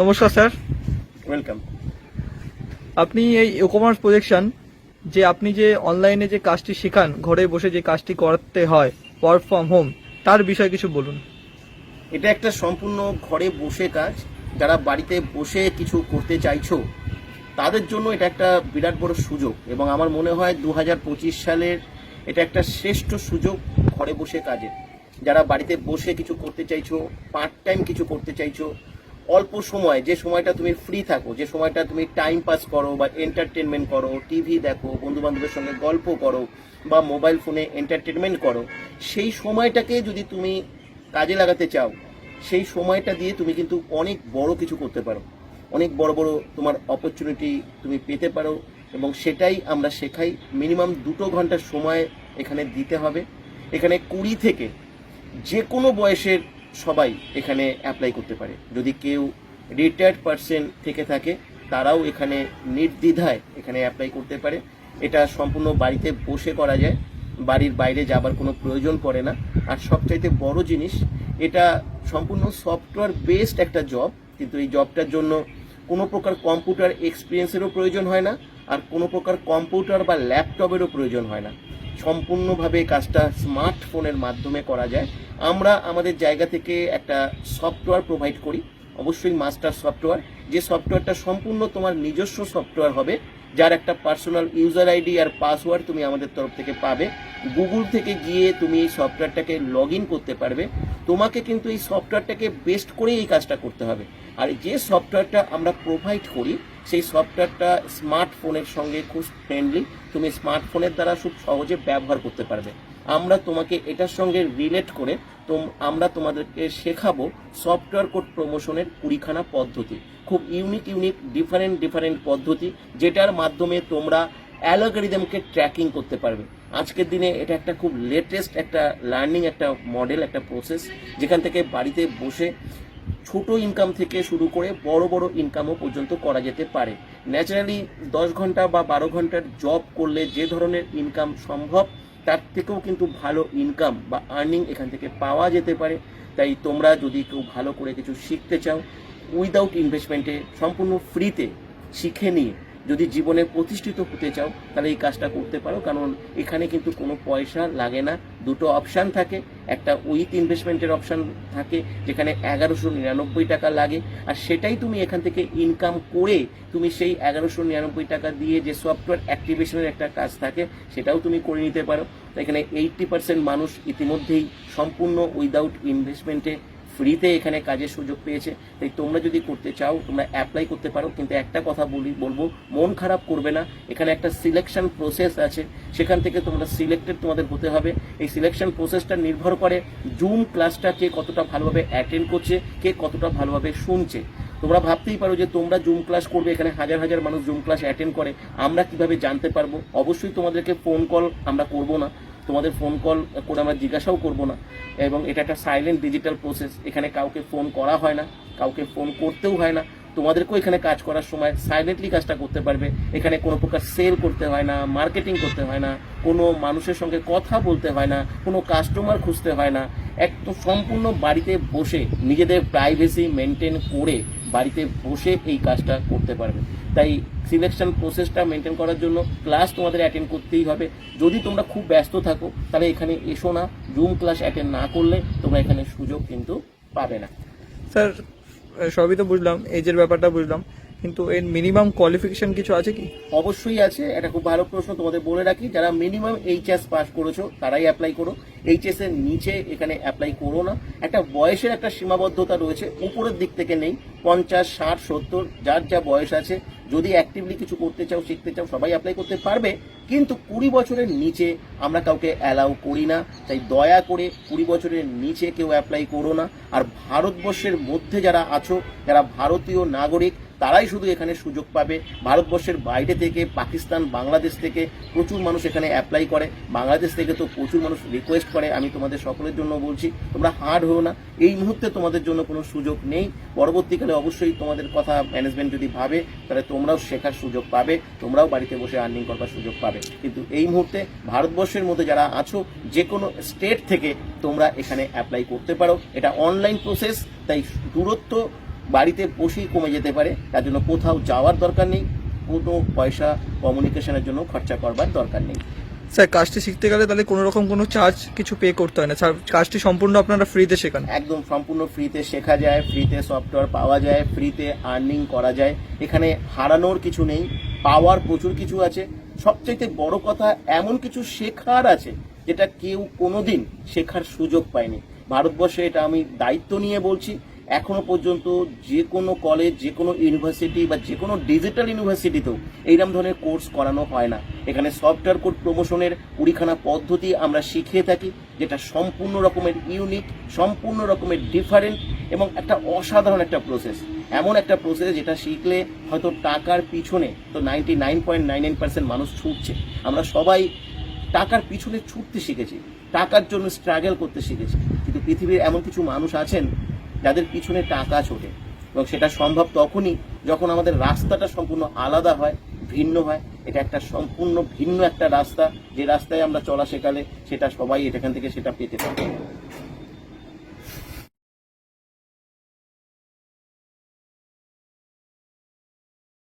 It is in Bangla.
নমস্কার স্যার। ওয়েলকাম আপনি এই ই কমার্স প্রজেকশন যে আপনি যে অনলাইনে যে কাজটি শেখান ঘরে বসে যে কাজটি করতে হয় ওয়ার্ক ফ্রম হোম তার বিষয়ে কিছু বলুন। এটা একটা সম্পূর্ণ ঘরে বসে কাজ। যারা বাড়িতে বসে কিছু করতে চাইছো তাদের জন্য এটা একটা বিরাট বড় সুযোগ। এবং আমার মনে হয় দু পঁচিশ সালের এটা একটা শ্রেষ্ঠ সুযোগ ঘরে বসে কাজের। যারা বাড়িতে বসে কিছু করতে চাইছো পার্ট টাইম কিছু করতে চাইছো অল্প সময়, যে সময়টা তুমি ফ্রি থাকো, যে সময়টা তুমি টাইম পাস করো বা এন্টারটেনমেন্ট করো টিভি দেখো বন্ধু বান্ধবের সঙ্গে গল্প করো বা মোবাইল ফোনে এন্টারটেনমেন্ট করো, সেই সময়টাকে যদি তুমি কাজে লাগাতে চাও, সেই সময়টা দিয়ে তুমি কিন্তু অনেক বড় কিছু করতে পারো। অনেক বড় বড় তোমার অপরচুনিটি তুমি পেতে পারো এবং সেটাই আমরা শেখাই। মিনিমাম দুটো ঘণ্টার সময় এখানে দিতে হবে। এখানে কুড়ি থেকে যে কোনো বয়সের সবাই এখানে অ্যাপ্লাই করতে পারে। যদি কেউ রিটায়ার্ড পার্সন থেকে থাকে, তারাও এখানে নির্দ্বিধায় এখানে অ্যাপ্লাই করতে পারে। এটা সম্পূর্ণ বাড়িতে বসে করা যায়, বাড়ির বাইরে যাবার কোনো প্রয়োজন পড়ে না। আর সবচাইতে বড় জিনিস, এটা সম্পূর্ণ সফটওয়্যার বেসড একটা জব কিন্তু এই জবটার জন্য কোনো প্রকার কম্পিউটার এক্সপিরিয়েন্সেরও প্রয়োজন হয় না, আর কোনো প্রকার কম্পিউটার বা ল্যাপটপেরও প্রয়োজন হয় না। সম্পূর্ণভাবে কাজটা স্মার্টফোনের মাধ্যমে করা যায়। আমরা আমাদের জায়গা থেকে একটা সফটওয়্যার প্রোভাইড করি, অবশ্যই মাস্টার সফটওয়্যার যে সফটওয়্যারটা সম্পূর্ণ তোমার নিজস্ব সফটওয়্যার হবে, যার একটা পার্সোনাল ইউজার আইডি আর পাসওয়ার্ড তুমি আমাদের তরফ থেকে পাবে। গুগল থেকে গিয়ে তুমি এই সফটওয়্যারটাকে লগ ইন করতে পারবে। তোমাকে কিন্তু এই সফটওয়্যারটাকে বেস্ট করে এই কাজটা করতে হবে। আর যে সফটওয়্যারটা আমরা প্রোভাইড করি, সেই সফটওয়্যারটা স্মার্টফোনের সঙ্গে খুব ফ্রেন্ডলি তুমি স্মার্টফোনের দ্বারা খুব সহজে ব্যবহার করতে পারবে। আমরা তোমাকে এটার সঙ্গে রিলেট করে তোম, আমরা তোমাদেরকে শেখাবো সফটওয়্যার কোড প্রমোশনের কুড়িখানা পদ্ধতি। খুব ইউনিক ইউনিক ডিফারেন্ট ডিফারেন্ট পদ্ধতি, যেটার মাধ্যমে তোমরা অ্যালগোরিদমকে ট্র্যাকিং করতে পারবে। আজকের দিনে এটা একটা খুব লেটেস্ট একটা লার্নিং একটা মডেল একটা প্রসেস যেখান থেকে বাড়িতে বসে ছোট ইনকাম থেকে শুরু করে বড় বড় ইনকামও পর্যন্ত করা যেতে পারে। ন্যাচারালি দশ ঘণ্টা বা বারো ঘণ্টার জব করলে যে ধরনের ইনকাম সম্ভব, তার থেকেও কিন্তু ভালো ইনকাম বা আর্নিং এখান থেকে পাওয়া যেতে পারে। তাই তোমরা যদি কেউ ভালো করে কিছু শিখতে চাও উইদাউট ইনভেস্টমেন্টে সম্পূর্ণ ফ্রিতে শিখে নিয়ে যদি জীবনে প্রতিষ্ঠিত হতে চাও, তাহলে এই কাজটা করতে পারো। কারণ এখানে কিন্তু কোনো পয়সা লাগে না। দুটো অপশান থাকে। একটা উইথ ইনভেস্টমেন্টের অপশান থাকে, যেখানে এগারোশো নিরানব্বই টাকা লাগে। আর সেটাই তুমি এখান থেকে ইনকাম করে তুমি সেই এগারোশো নিরানব্বই টাকা দিয়ে যে সফটওয়্যার অ্যাক্টিভেশনের একটা কাজ থাকে, সেটাও তুমি করে নিতে পারো। এখানে এইটটি পার্সেন্ট মানুষ ইতিমধ্যেই সম্পূর্ণ উইদাউট ইনভেস্টমেন্টে ফ্রিতে এখানে কাজের সুযোগ পেয়েছে, তাই তোমরা যদি করতে চাও, তোমরা অ্যাপ্লাই করতে পারো। কিন্তু একটা কথা বলি, বলব, মন খারাপ করবে না। এখানে একটা সিলেকশন প্রসেস আছে, সেখান থেকে তোমরা সিলেক্টেড তোমাদের হতে হবে। এই সিলেকশন প্রসেসটা নির্ভর করে জুম ক্লাসটা কে কতটা ভালোভাবে অ্যাটেন্ড করছে, কে কতটা ভালোভাবে শুনছে। তোমরা ভাবতেই পারো যে তোমরা জুম ক্লাস করবে, এখানে হাজার হাজার মানুষ জুম ক্লাস অ্যাটেন্ড করে। আমরা কীভাবে জানতে পারব? অবশ্যই তোমাদেরকে ফোন কল আমরা করব না। তোমাদের ফোন কল করে আমরা জিজ্ঞাসাও করব না। এবং এটা একটা সাইলেন্ট ডিজিটাল প্রসেস এখানে কাউকে ফোন করা হয় না, কাউকে ফোন করতেও হয় না। তোমাদেরকেও এখানে কাজ করার সময় সাইলেন্টলি কাজটা করতে পারবে। এখানে কোনো প্রকার সেল করতে হয় না মার্কেটিং করতে হয় না, কোনো মানুষের সঙ্গে কথা বলতে হয় না, কোনো কাস্টমার খুঁজতে হয় না। একদম সম্পূর্ণ বাড়িতে বসে নিজেদের প্রাইভেসি মেনটেন করে বাড়িতে বসে এই কাজটা করতে পারবে। তাই সিলেকশন প্রসেসটা মেনটেন করার জন্য ক্লাস তোমাদের অ্যাটেন্ড করতেই হবে। যদি তোমরা খুব ব্যস্ত থাকো, তাহলে এখানে এসো না। জুম ক্লাস অ্যাটেন্ড না করলে তোমরা এখানে সুযোগ কিন্তু পাবে না। স্যার সবই তো বুঝলাম এজের ব্যাপারটা বুঝলাম। কিন্তু এর মিনিমাম কোয়ালিফিকেশন কিছু আছে কি? অবশ্যই আছে। এটা খুব ভালো প্রশ্ন তোমাদের বলে রাখি। যারা মিনিমাম এইচএস পাস করেছ, তারাই অ্যাপ্লাই করো। এইচএস এর নিচে এখানে অ্যাপ্লাই করো না। একটা বয়সের একটা সীমাবদ্ধতা রয়েছে। উপরের দিক থেকে নেই। পঞ্চাশ, ষাট, সত্তর, যার যা বয়স আছে। যদি অ্যাক্টিভলি কিছু করতে চাও, শিখতে চাও, সবাই অ্যাপ্লাই করতে পারবে। কিন্তু কুড়ি বছরের নিচে আমরা কাউকে অ্যালাউ করি না। তাই দয়া করে কুড়ি বছরের নিচে কেউ অ্যাপ্লাই করো না। আর ভারতবর্ষের মধ্যে যারা আছো, যারা ভারতীয় নাগরিক তারাই শুধু এখানে সুযোগ পাবে। ভারতবর্ষের বাইরে থেকে পাকিস্তান, বাংলাদেশ থেকে প্রচুর মানুষ এখানে অ্যাপ্লাই করে। বাংলাদেশ থেকে তো প্রচুর মানুষ রিকোয়েস্ট করে। আমি তোমাদের সকলের জন্য বলছি, তোমরা হার্ড হও না। এই মুহূর্তে তোমাদের জন্য কোনো সুযোগ নেই। পরবর্তীকালে অবশ্যই তোমাদের কথা ম্যানেজমেন্ট যদি ভাবে, তাহলে তোমরাও শেখার সুযোগ পাবে। তোমরাও বাড়িতে বসে আর্নিং করবার সুযোগ পাবে। কিন্তু এই মুহূর্তে ভারতবর্ষের মধ্যে যারা আছো যে কোনো স্টেট থেকে তোমরা এখানে অ্যাপ্লাই করতে পারো। এটা অনলাইন প্রসেস তাই দূরত্ব বাড়িতে বসেই কমে যেতে পারে তার জন্য কোথাও যাওয়ার দরকার নেই কোনো পয়সা কমিউনিকেশনের জন্য খরচা করবার দরকার নেই। স্যার কাজটি শিখতে গেলে তাহলে কোনো রকম কোনো চার্জ কিছু পে করতে হয় না। স্যার কাজটি সম্পূর্ণ আপনারা ফ্রিতে শেখান। একদম সম্পূর্ণ ফ্রিতে শেখা যায় ফ্রিতে সফটওয়্যার পাওয়া যায় ফ্রিতে আর্নিং করা যায়। এখানে হারানোর কিছু নেই পাওয়ার প্রচুর কিছু আছে। সবচাইতে বড় কথা এমন কিছু শেখার আছে যেটা কেউ কোনোদিন শেখার সুযোগ পায়নি। ভারতবর্ষে এটা আমি দায়িত্ব নিয়ে বলছি। এখনও পর্যন্ত যে কোনো কলেজ যে কোনো ইউনিভার্সিটি বা যে কোনো ডিজিটাল ইউনিভার্সিটিতেও এইরকম ধরনের কোর্স করানো হয় না। এখানে সফটওয়্যার কোড প্রমোশনের কুড়িখানা পদ্ধতি আমরা শিখিয়ে থাকি, যেটা সম্পূর্ণ রকমের ইউনিক সম্পূর্ণ রকমের ডিফারেন্ট এবং একটা অসাধারণ একটা প্রসেস এমন একটা প্রসেস যেটা শিখলে হয়তো টাকার পিছনে তো ninety nine point nine nine percent মানুষ ছুটছে। আমরা সবাই টাকার পিছনে ছুটতে শিখেছি, টাকার জন্য স্ট্রাগল করতে শিখেছি। কিন্তু পৃথিবীর এমন কিছু মানুষ আছেন যাদের পিছনে টাকা ছোটে এবং সেটা সম্ভব তখনই যখন আমাদের রাস্তাটা সম্পূর্ণ আলাদা হয়, ভিন্ন হয়। এটা একটা সম্পূর্ণ ভিন্ন একটা রাস্তা। যে রাস্তায় আমরা চলা শেখালে সেটা সবাই এখান থেকে সেটা পেতে পারে।